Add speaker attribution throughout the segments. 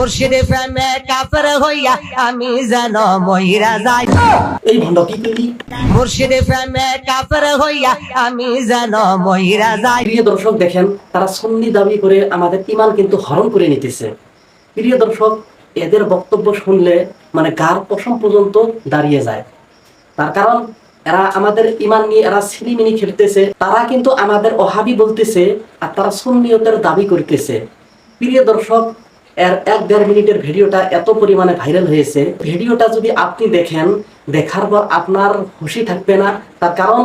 Speaker 1: মুর্শিদ প্রেমে কাফের হইয়া আমি যেন মহিরা যাই।
Speaker 2: এই ভণ্ড কি করলি?
Speaker 1: মুর্শিদ প্রেমে কাফের হইয়া আমি যেন মহিরা যাই।
Speaker 2: প্রিয় দর্শক দেখেন তারা সন্নি দাবি করে আমাদের ইমান কিন্তু হরণ করে নিতেছে। প্রিয় দর্শক এদের বক্তব্য শুনলে মানে গার পশম পর্যন্ত দাঁড়িয়ে যায়। তার কারণ এরা আমাদের ইমান নিয়ে এরা সিলিমিনি খেলতেছে। তারা কিন্তু আমাদের অহাবি বলতেছে আর তারা সুন্নিয়তের দাবি করতেছে। প্রিয় দর্শক এর এক দেড় মিনিটের ভিডিওটা এত পরিমাণে ভাইরাল হয়েছে। ভিডিওটা যদি আপনি দেখেন দেখার পর আপনার খুশি থাকবে না। তার কারণ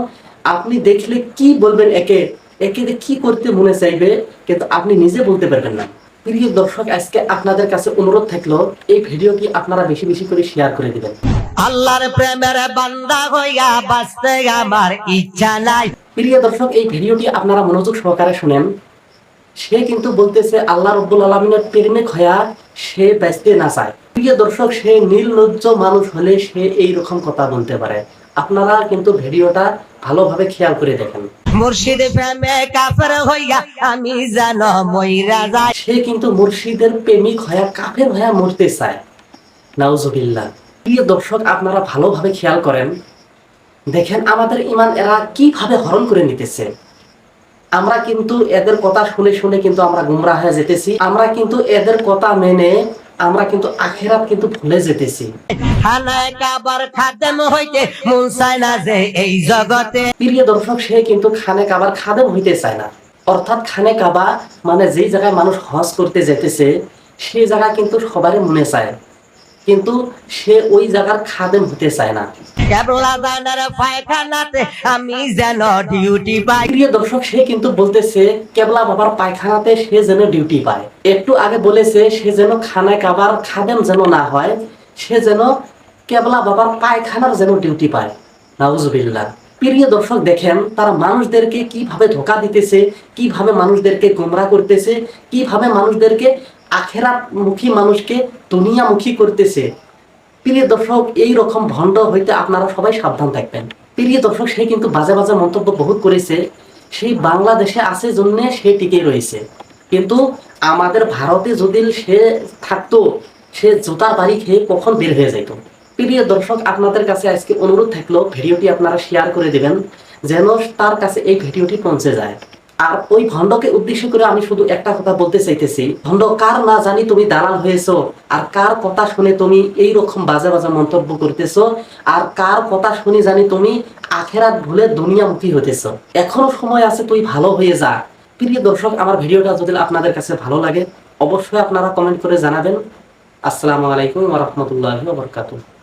Speaker 2: আপনি দেখলে কি বলবেন একে? একে কি করতে মনে চাইবে? কিন্তু আপনি নিজে বলতে পারবেন না। প্রিয় দর্শক আজকে আপনাদের কাছে অনুরোধ থাকল এই ভিডিওটি আপনারা বেশি বেশি করে শেয়ার করে দিবেন।
Speaker 1: আল্লাহর প্রেমের বান্দা হইয়া বাঁচতে আমার ইচ্ছা নাই।
Speaker 2: প্রিয় দর্শক এই ভিডিওটি আপনারা মনোযোগ সহকারে শুনেন। সে কিন্তু বলতেছে আল্লাহ রব্বুল আলমিনের প্রেমিক হইয়া সে ব্যস্তে না চায় প্রিয় দর্শক সে নির্লজ্জ মানুষ হলে সে এই রকম কথা বলতে পারে। আপনারা কিন্তু ভিডিওটা ভালোভাবে খেয়াল করে দেখেন।
Speaker 1: মুর্শিদ প্রেমে কাফের হইয়া আমি যেন মহিরা যাই।
Speaker 2: সে কিন্তু মুর্শিদের প্রেমিক হয়া কাফের হয়া মরতে চায়। নাউজুবিল্লাহ। প্রিয় দর্শক আপনারা ভালোভাবে খেয়াল করেন। দেখেন আমাদের ইমান এরা কীভাবে হরণ করে নিতেছে। আমরা কিন্তু এদের কথা শুনে শুনে কিন্তু আমরা গুমরা হয়ে যেতেছি। আমরা কিন্তু এদের কথা মেনে আমরা কিন্তু আখেরাত কিন্তু ভুলে যেতেছি।
Speaker 1: মন যে
Speaker 2: প্রিয় দর্শক সে কিন্তু খানে কাবার খাদেম হইতে চায় না। অর্থাৎ খানে কাবা মানে যেই জায়গায় মানুষ হজ করতে যেতেছে সেই জায়গা কিন্তু সবারই মনে চায়। কিন্তু সে ওই জায়গার খাদেম হতে চায় না।
Speaker 1: যেন
Speaker 2: প্রিয় দর্শক কেবলা বাবার যেন ডিউটি পায়। না প্রিয় দর্শক, দেখেন, তারা মানুষদেরকে কীভাবে ধোকা দিতেছে, কীভাবে মানুষদেরকে গোমরা করতেছে, কীভাবে মানুষদেরকে আখেরাত মুখী মানুষকে দুনিয়ামুখী করতেছে। প্রিয় দর্শক, এই রকম ভণ্ড হইতে আপনারা সবাই সাবধান থাকবেন। প্রিয় দর্শক, সে কিন্তু বাজে বাজে মন্তব্য বহুত করেছে। সেই বাংলাদেশে আছে জন্য সে টিকে রয়েছে। কিন্তু আমাদের ভারতে যদি সে থাকতো, সে জুতার বাড়ি খেয়ে কখন বের হয়ে যেত প্রিয় দর্শক, আপনাদের কাছে আজকে অনুরোধ থাকল, ভিডিওটি আপনারা শেয়ার করে দিবেন, যেন তার কাছে এই ভিডিওটি পৌঁছে যায়। আর ওই ভণ্ডকে উদ্দেশ্য করে আমি শুধু একটা কথা বলতে চাইতেছি, ভণ্ড, কার না জানি তুমি দালাল হয়েছো, আর কার কথা শুনে তুমি এই রকম বাজে বাজে মন্তব্য করতেছো, আর কার কথা শুনে জানি তুমি আখেরাত ভুলে দুনিয়ামুখী হতেছো এখনও সময় আছে তুই ভালো হয়ে যা। প্রিয় দর্শক, আমার ভিডিওটা যদি আপনাদের কাছে ভালো লাগে, অবশ্যই আপনারা কমেন্ট করে জানাবেন। আসসালামু আলাইকুম রহমতুল্লাহ বরকাতুহ।